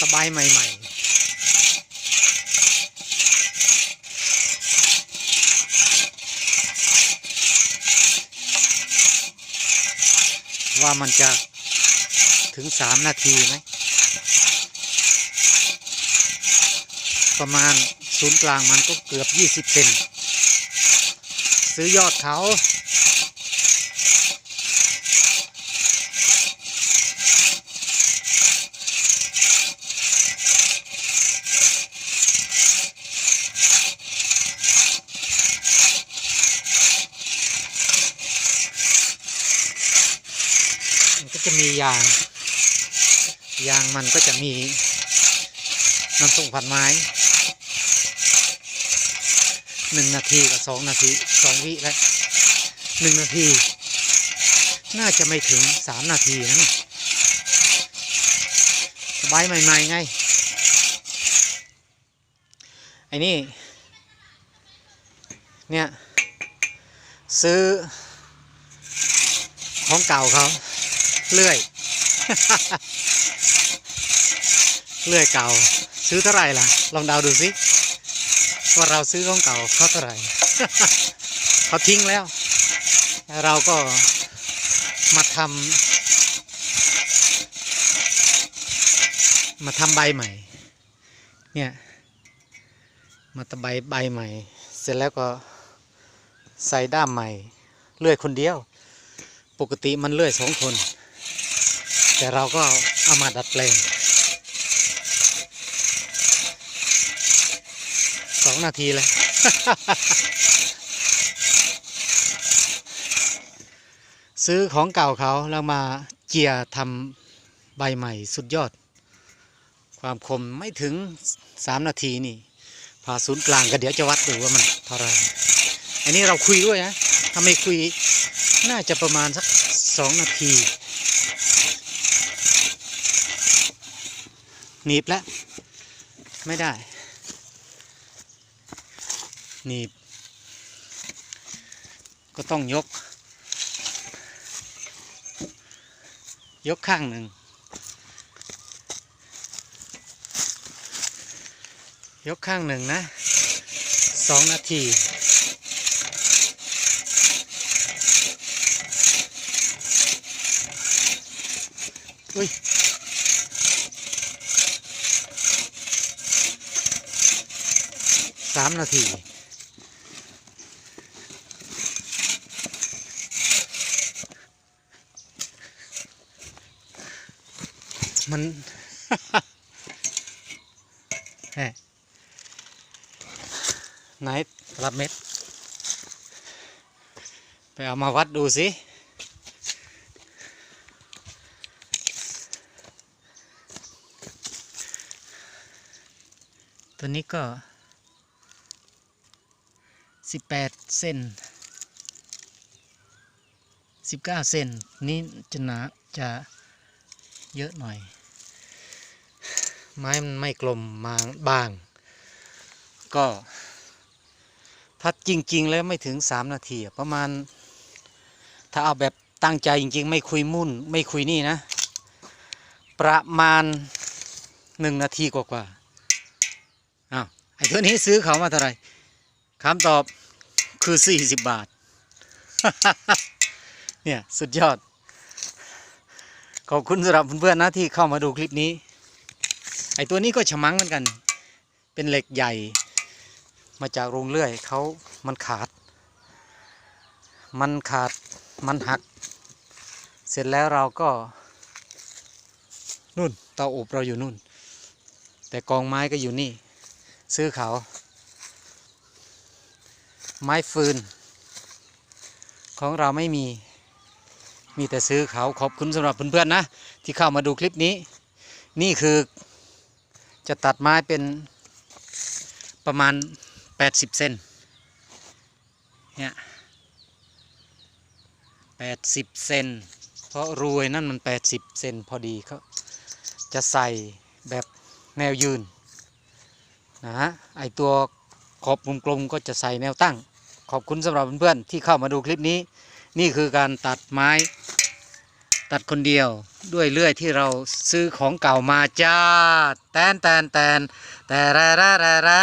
สบายใหม่ๆว่ามันจะถึงสามนาทีไหม ประมาณศูนย์กลางมันก็เกือบ20เซนซื้อยอดเขา ก็จะมียาง ยางมันก็จะมีน้ำส่งผัดไม้หนึ่งนาทีกับสองนาทีสองวิแล้วหนึ่งนาที น่าจะไม่ถึงสามนาทีนะสบายใหม่ๆไงไอ้นี่ เนี่ย ซื้อของเก่าเขา เลื่อย เลื่อยเก่า ซื้อเท่าไหร่ล่ะ ลองเดาดูสิว่าเราซื้อของเก่าเขาเท่าไหร่เขาทิ้งแล้ว เราก็มาทำมาทำใบใหม่ เนี่ย มาตะใบใบใหม่ เสร็จแล้วก็ใส่ด้ามใหม่ เลื่อยคนเดียว ปกติมันเลื่อยสองคน แต่เราก็เอามาดัดแปลงสองนาทีเลย ซื้อของเก่าเขาแล้วมาเจียทำใบใหม่สุดยอด ความคมไม่ถึงสามนาทีนี่ผ่าศูนย์กลางก็เดี๋ยวจะวัดดูว่ามันเท่าไรอันนี้เราคุยด้วยนะถ้าไม่คุยน่าจะประมาณสักสองนาที หนีบแล้ว ไม่ได้ หนีบ ก็ต้องยก ยกข้างหนึ่ง ยกข้างหนึ่งนะสองนาที สามนาทีมันแหม่ไหนรับเม็ด ไปเอามาวัดดูสิตัวนี้ก็ สิบแปดเซนสิบเก้าเซนนี้จะหนาจะเยอะหน่อย ไม้มันไม่กลมมาบาง ก็ ถ้าจริง ๆ แล้วไม่ถึงสามนาที ประมาณ ถ้าเอาแบบตั้งใจจริง ๆ ไม่คุยมุ่น ไม่คุยนี่นะ ประมาณหนึ่งนาทีกว่าๆอ้าวไอ้ตัวนี้ซื้อเขามาเท่าไหร่ คำตอบคือ40บาท เนี่ย สุดยอด ขอบคุณสำหรับเพื่อนๆนะที่เข้ามาดูคลิปนี้ ไอตัวนี้ก็ฉมังเหมือนกัน เป็นเหล็กใหญ่ มาจากโรงเลื่อยเขามันขาด มันขาด มันหัก เสร็จแล้วเราก็ นู่นเตาอบเราอยู่นู่น แต่กองไม้ก็อยู่นี่ ซื้อเขา ไม้ฟืน ของเราไม่มี มีแต่ซื้อเขาขอบคุณสำหรับเพื่อนๆนะ ที่เข้ามาดูคลิปนี้ นี่คือจะตัดไม้เป็นประมาณ 80 เซนเนี่ย80เซนเพราะรวยนั่นมัน80เซนพอดีเขาจะใส่แบบแนวยืนนะฮะไอตัว ขอบมุมกลมก็จะใส่แนวตั้ง ขอบคุณสำหรับเพื่อนๆที่เข้ามาดูคลิปนี้ นี่คือการตัดไม้ ตัดคนเดียวด้วยเลื่อยที่เราซื้อของเก่ามาจ้าแตนแตนแตนแต่แร่แร่แร่แร่